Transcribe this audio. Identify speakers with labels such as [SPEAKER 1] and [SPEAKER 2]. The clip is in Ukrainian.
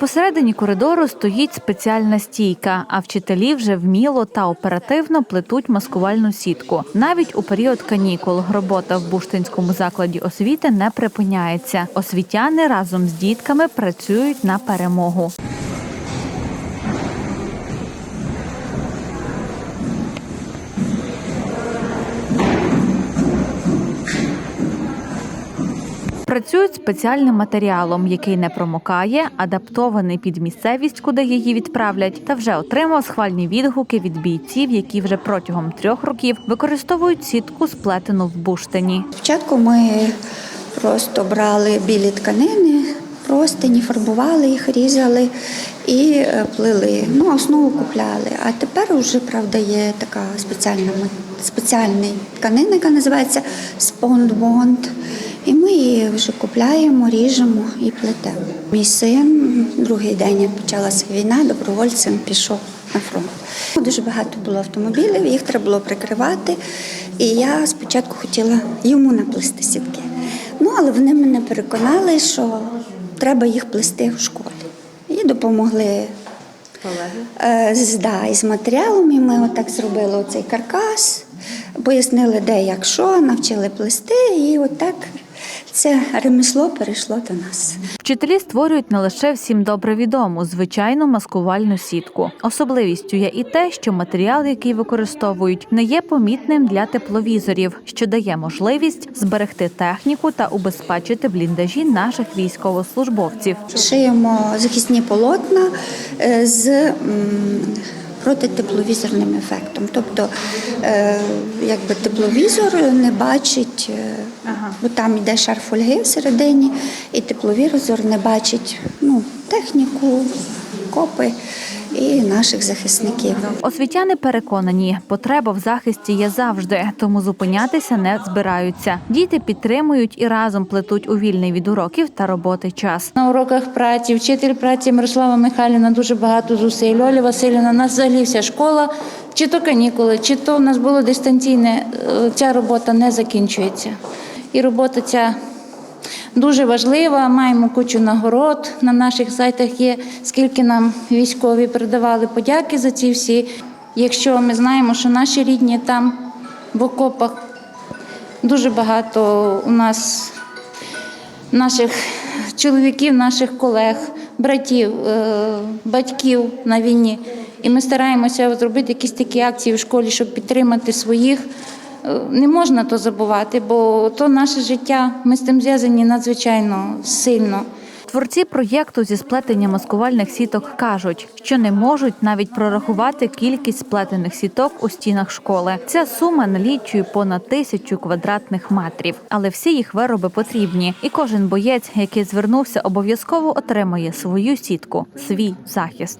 [SPEAKER 1] Посередині коридору стоїть спеціальна стійка, а вчителі вже вміло та оперативно плетуть маскувальну сітку. Навіть у період канікул робота в Буштинському закладі освіти не припиняється. Освітяни разом з дітками працюють на перемогу. Працюють спеціальним матеріалом, який не промокає, адаптований під місцевість, куди її відправлять, та вже отримав схвальні відгуки від бійців, які вже протягом трьох років використовують сітку, сплетену в буштині.
[SPEAKER 2] Спочатку ми просто брали білі тканини, простині, фарбували їх, різали і е, плели. Ну, основу купляли. А тепер вже, правда, є така спеціальна спеціальна тканина, яка називається спондбонд. І ми її вже купляємо, ріжемо і плетемо. Мій син другий день, як почалася війна, добровольцем пішов на фронт. Дуже багато було автомобілів, їх треба було прикривати. І я спочатку хотіла йому наплести сітки. Ну, але вони мене переконали, що треба їх плести в школі. І допомогли е, з, да, із матеріалом. І ми отак зробили оцей каркас, пояснили, де як що, навчили плести, і отак це ремесло перейшло до нас.
[SPEAKER 1] Вчителі створюють не лише всім добре відому звичайну маскувальну сітку. Особливістю є і те, що матеріал, який використовують, не є помітним для тепловізорів, що дає можливість зберегти техніку та убезпечити бліндажі наших військовослужбовців.
[SPEAKER 2] Шиємо захисні полотна е, з протитепловізорним ефектом. Тобто, е, якби тепловізор не бачить, е, бо там йде шар фольги всередині, і тепловізор не бачить ну, техніку, копи і наших захисників.
[SPEAKER 1] Освітяни переконані, потреба в захисті є завжди, тому зупинятися не збираються. Діти підтримують і разом плетуть у вільний від уроків та роботи час.
[SPEAKER 3] На уроках праці, вчитель праці Мирослава Михайлівна дуже багато зусиль. Оля Васильівна, нас взагалі вся школа, чи то канікули, чи то в нас було дистанційне, е, ця робота не закінчується. І робота ця дуже важлива. Маємо кучу нагород. На наших сайтах є, скільки нам військові передавали подяки за ці всі. Якщо ми знаємо, що наші рідні там в окопах дуже багато у нас наших чоловіків, наших колег, братів, е, батьків на війні. І ми стараємося зробити якісь такі акції в школі, щоб підтримати своїх. Е, Не можна то забувати, бо то наше життя. Ми з тим зв'язані надзвичайно сильно.
[SPEAKER 1] Творці проєкту зі сплетення маскувальних сіток кажуть, що не можуть навіть прорахувати кількість сплетених сіток у стінах школи. Ця сума налічує понад тисячу квадратних метрів, але всі їх вироби потрібні, і кожен боєць, який звернувся, обов'язково отримає свою сітку, свій захист.